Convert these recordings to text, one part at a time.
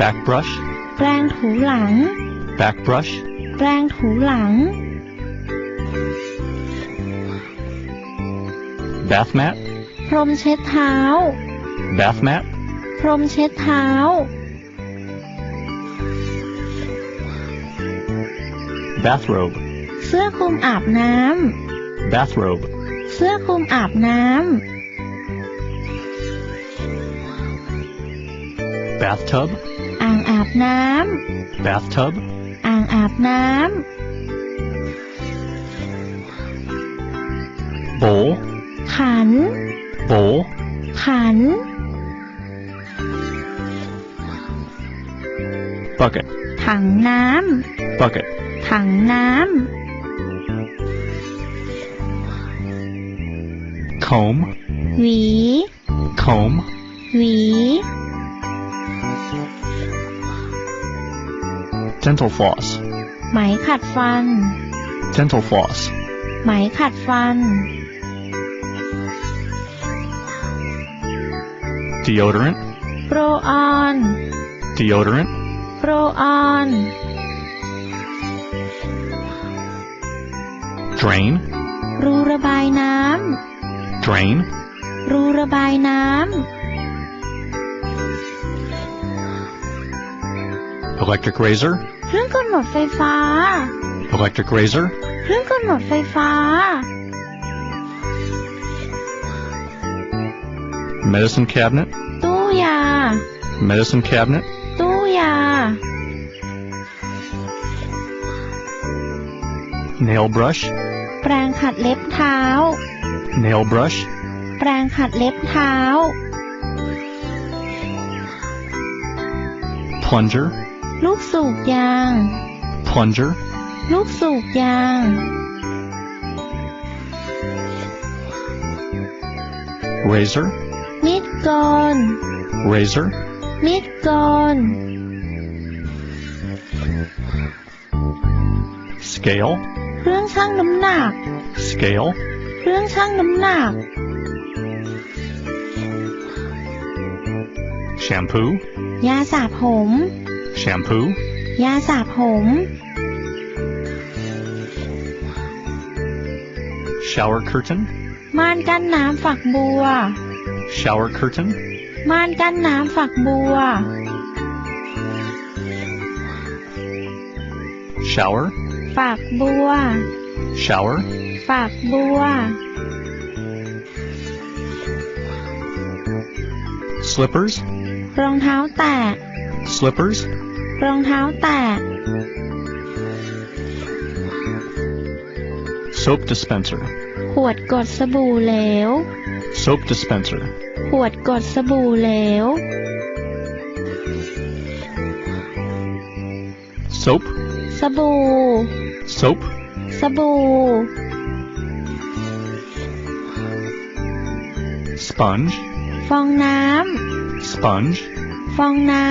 back brush, แปรงถูหลัง back brush, แปรงถูหลัง bath mat, พรมเช็ดเท้า bath mat, พรมเช็ดเท้า bathrobe, เสื้อคลุมอาบน้ bathrobe, ำเสื้อคลุมอาบน้ bathtub, ำอ่างอาบน้ bathtub, ำอ่างอาบน้ bowl, ำ ขัน bowl, ขัน bucket, ถังน้ bucket, ำ ถังน้ comb, ำ หวี comb, หวี dental floss, ไหมขัดฟัน dental floss, ไหมขัดฟัน deodorant, โปรออน deodorant, โปรออน drain, รูระบายน้ drain, ำ รูระบายน้ electric razor, ำ เครื่องกำหนดไฟฟ้า electric razor, เครื่องกำหนดไฟฟ้า medicine cabinet, ตู้ ยา medicine cabinet, ตู้ยา nail brush, แปรงขัดเล็บเท้า nail brush, แปรงขัดเล็บเท้า plunger, ลูกสูบยาง plunger, ลูกสูบยาง razor, มีดโกน razor, มีดโกน scale, เครื่องชั่งน้ำหนัก scale, เครื่องชั่งน้ำหนัก shampoo, ยาสระผม shampoo, ยาสระผม shower curtain, ม่านกั้นน้ำฝักบัว shower curtain, ม่านกั้นน้ำฝักบัว shower, ฝักบัว shower, ฝักบัว slippers, รองเท้าแตะ slippers, รองเท้าแตะ soap dispenser, ขวดกดสบู่เหลว soap dispenser, ขวดกดสบู่เหลว soap, สบู่ soap, สบู่ sponge, ฟองน้ sponge, ำฟองน้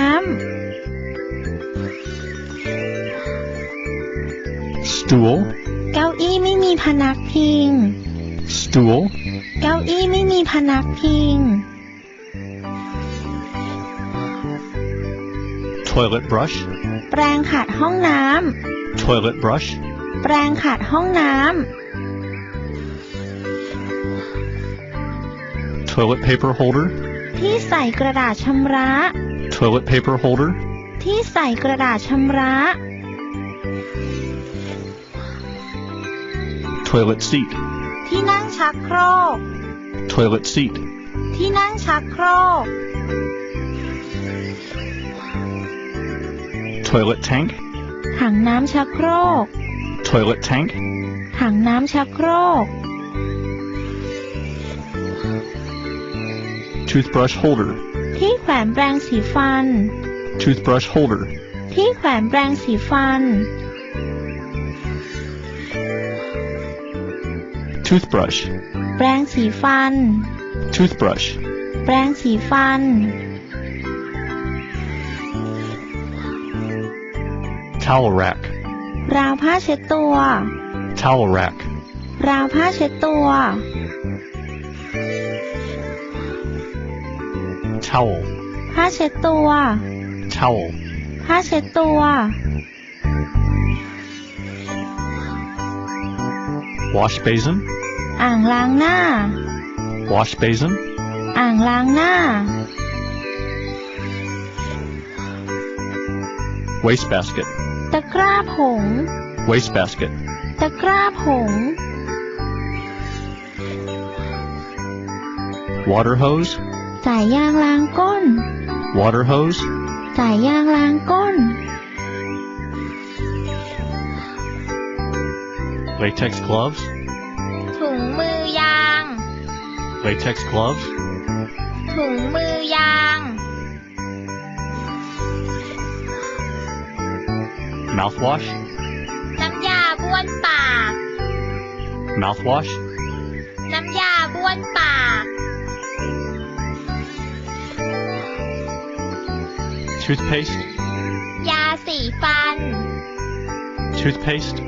stool, ำเก้าอี้ไม่มีพนักพิง stool, เก้าอี้ไม่มีพนักพิง toilet brush, แปรงขัดห้องน้ toilet brush, ำแปรงขัดห้องน้ toilet paper holder, ำที่ใส่กระดาษชำระ toilet paper holder, ที่ใส่กระดาษชำระ toilet seat, ที่นั่งชักโครก toilet seat, ที่นั่งชักโครก toilet tank, ถังน้ำชักโครก toilet tank, ถังน้ำชักโครก toothbrush holder, ที่แขวนแปรงสีฟัน toothbrush holder, ที่แขวนแปรงสีฟัน toothbrush, แปรงสีฟัน toothbrush, แปรงสีฟัน towel rack, ราวผ้าเช็ดตัว towel rack, ราวผ้าเช็ดตัว towel, ผ้าเช็ดตัว towel, ผ้าเช็ดตัว wash basin, อ่างล้างหน้า wash basin, อ่างล้างหน้า wastebasket, ตะกร้าผง wastebasket, ตะกร้าผง water hose, สายยางล้างก้น water hose, สายยางล้างก้น latex gloves, latex gloves, ถุงมือยาง mouthwash, น้ำยาบ้วนปาก mouthwash, น้ำยาบ้วนปาก toothpaste, ยาสีฟัน toothpaste,